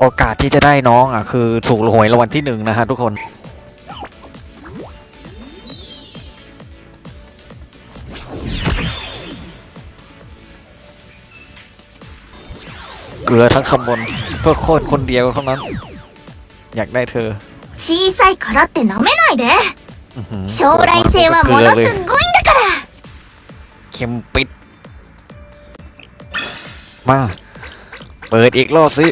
โอกาสที่จะได้น้องอ่ะ คือถูกหวยรางวัลที่หนึ่งนะฮะทุกคน เกลือทั้งขบวนเพื่อโคตรคนเดียวเท่านั้น อยากได้เธอ 小さいからって舐めないで อื้อหือ 将来性はものすごいんだから เข็มปิด มา เปิดอีกรอบสิ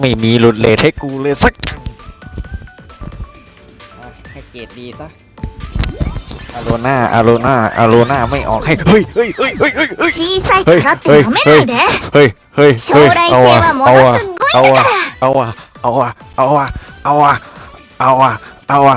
ไม่มีหลุดเลทให้กูเลยสักอันอ่ะให้เกรดดีซะอาโลนาอาโลนาอาโลนาไม่ออกให้ เฮ้ยเฮ้ยเฮ้ยเฮ้ยเฮ้ยเฮ้ย 小さいからって舐めないで เฮ้ย เฮ้ย 将 เฮ้ย 来性 เอาว่ะ はも เอา の ว่ะ すごい เอา んだ ว่ะ から เอาว่ะ เอาว่ะ เอาว่ะ เอาว่ะ เอาว่ะ เอาว่ะ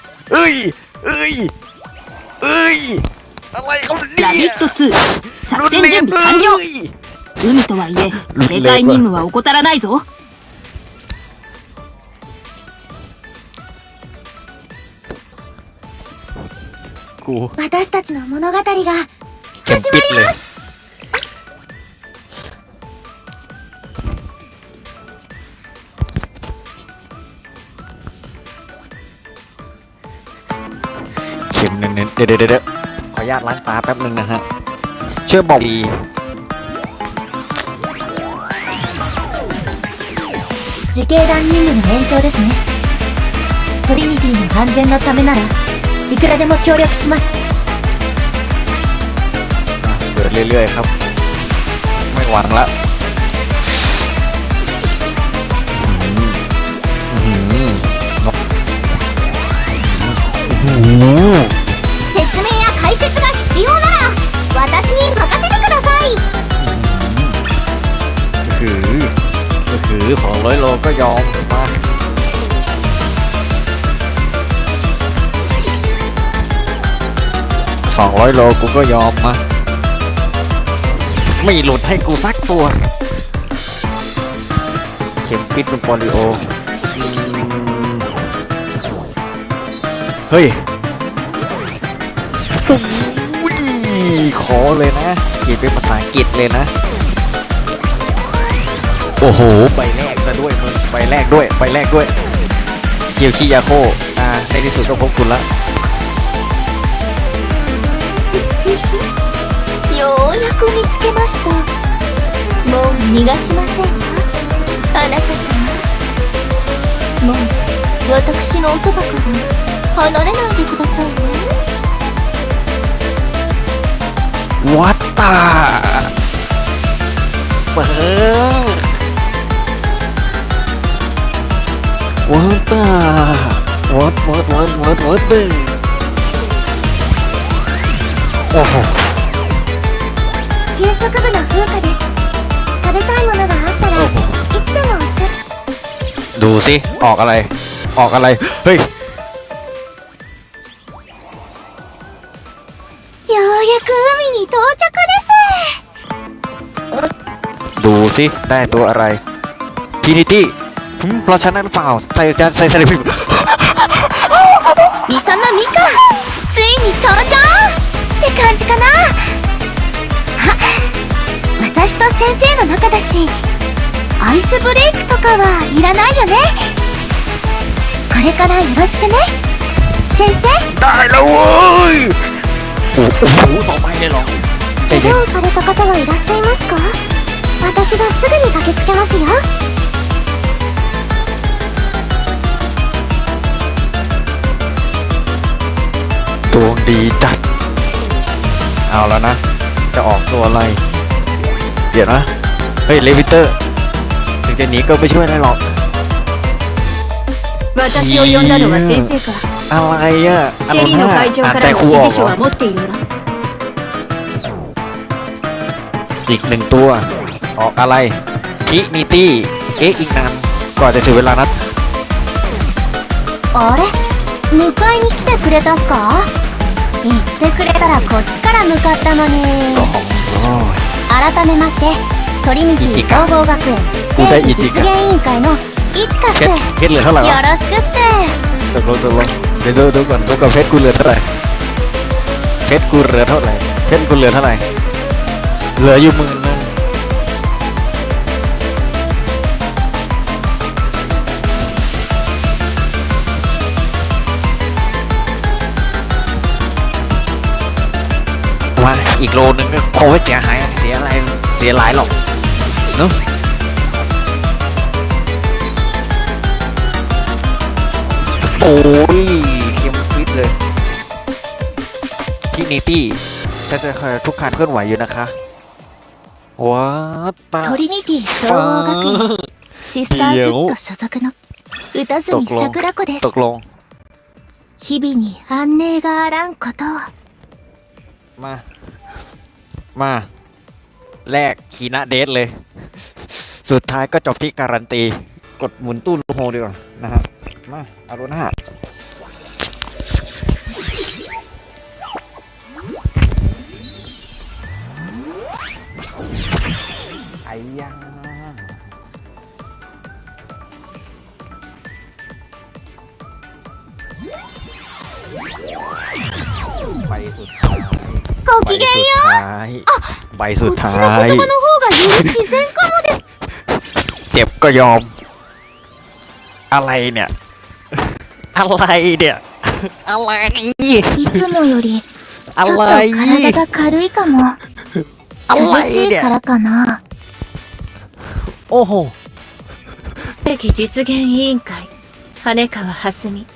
เลดเอ้ยเอ้ยเอ้ยเอ้ยอะไรเขาเนี่ ラビ ย ット2作 รุน 戦 เล 準 ด 備 เอ้ 完了 ย 海とはいえル警戒任務は怠らないぞ กู 私たちの物語が เข็มปิดเลย ข็มเน้นๆเดี๋ยวเดี๋ยวเดี๋ยวขออนุญาตล้างตาแป๊บนึงนะฮะ เชื่อบอกดี 自警団任務の延長ですねトリニティの安全のためならいくらでも協力します เกิดเรื่อยๆครับ ไม่หวังละอื้อหืออื้อหื ร้อยโลก็ยอมมาสองร้อยโลกูก็ยอมมาไม่หลุดให้กูสักตัว เข็มปิดเป็นโปลิโอ เฮ้ยขอเลยนะขีดเป็นภาษาอังกฤษเลยนะ โอ้โห ใบแรกซะด้วยมึง ใบแรกด้วย ใบแรกด้วย เคียวคิยาโค อ่า ในที่สุดก็พบคุณละ ようやく見つけましたもう逃がしませんわあなた様もう私のおそばから離れないでくださいね วัตตา เปิดวัตตาวัดวัดวัดวัดวัดตึงโอ้โห 給食部の風花です食べたいものがあったらいつでもおっしゃ ดูสิ ออกอะไร ออกอะไร เฮ้ย ようやく海に到着です ดูสิ ได้ตัวอะไรทีนิตี้หึ เพราะฉะนั้นหรือเปล่า ใส่จะใส่ใส่พิมพ์ ミサナミカついに登場って感じかなあ私と先生の仲だしアイスブレイクとかはいらないよねこれからよろしくね先生 ได้แล้วเว้ย โอ้โหสองใบเลยเหรอใจเย็น 怪我をされた方はいらっしゃいますか私がすぐに駆けつけますよ ดวงดีจัด เอาแล้วนะ จะออกตัวอะไร เดี๋ยวนะ เฮ้ย เลวิเตอร์ ถึงจะหนีก็ไม่ช่วยได้หรอก 私を呼んだのは先生か อะไรอ่ะอ チ โล ェリーの น่า 会長 อ่าน か ใจ らの ครู 指 ออก 示 เหร 書 อ は持っているわ อีกหนึ่งตัว ออกอะไร คินิตี้ เอ๊ะ อีกนาน ก่อนจะถึงเวลานัด あれ迎えに来てくれたっすか 言ってくれたらこっちから向かったのに สองร้อย 改めましてトリニティイチカ総合学園กูได้ 政府イチカ実現委員会のイチカっ เพ す ชรเพชรเหลือเท่าไหร่ よ วะ ろしくっす ตกลงตกลงเดี๋ยวดูดูก่อนดูก่อนเพชรกูเหลือเท่าไหร่เพชรกูเหลือเท่าไหร่เพชรกูเหลือเท่าไหร่เหลืออยู่หมื่นนึง อีกโลนึงก็คงไม่เสียหายเสียอะไรเสียหลายหรอกเนาะโอ้ยเข้มฟิตเลยชินิตี้จะจะคอยทุกการเคลื่อนไหวอยู่นะคะว้าตา トリニティ総合学園シスターフット所属の歌住ตกลง 桜子です ตกลง 日々に安寧があらんことを มา มาแลกคีนะเดทเลย สุดท้ายก็จบที่การันตี กดหมุนตู้ลูกโฮดีกว่านะฮะมาอารุณาไอ้ยาใบสุดท้าย ごきげんよใบสุดท้าย こっちの言葉の方がより自然かもです เจ็บก็ยอม อะไรเนี่ย อะไรเนี่ย อะไร いつもよりちょっとอะไร体が軽いかも涼しいからかな โอ้โห 敵実現委員会羽川蓮美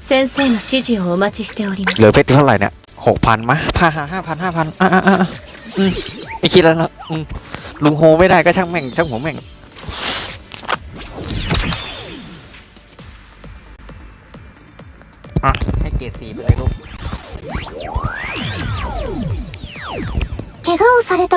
先生の指示をお待ちしております เหลือเพชรเท่าไหร่เนี่ย หกพันมะห้าห้าพันห้าพันอ่ะอ่ะอ่ะอืมไม่คิดแล้วนะอืมลุงโฮไม่ได้ก็ช่างแม่ง ช่างหัวแม่ง อ่ะ ให้เกรดสีไปเลยลูก 怪我をされた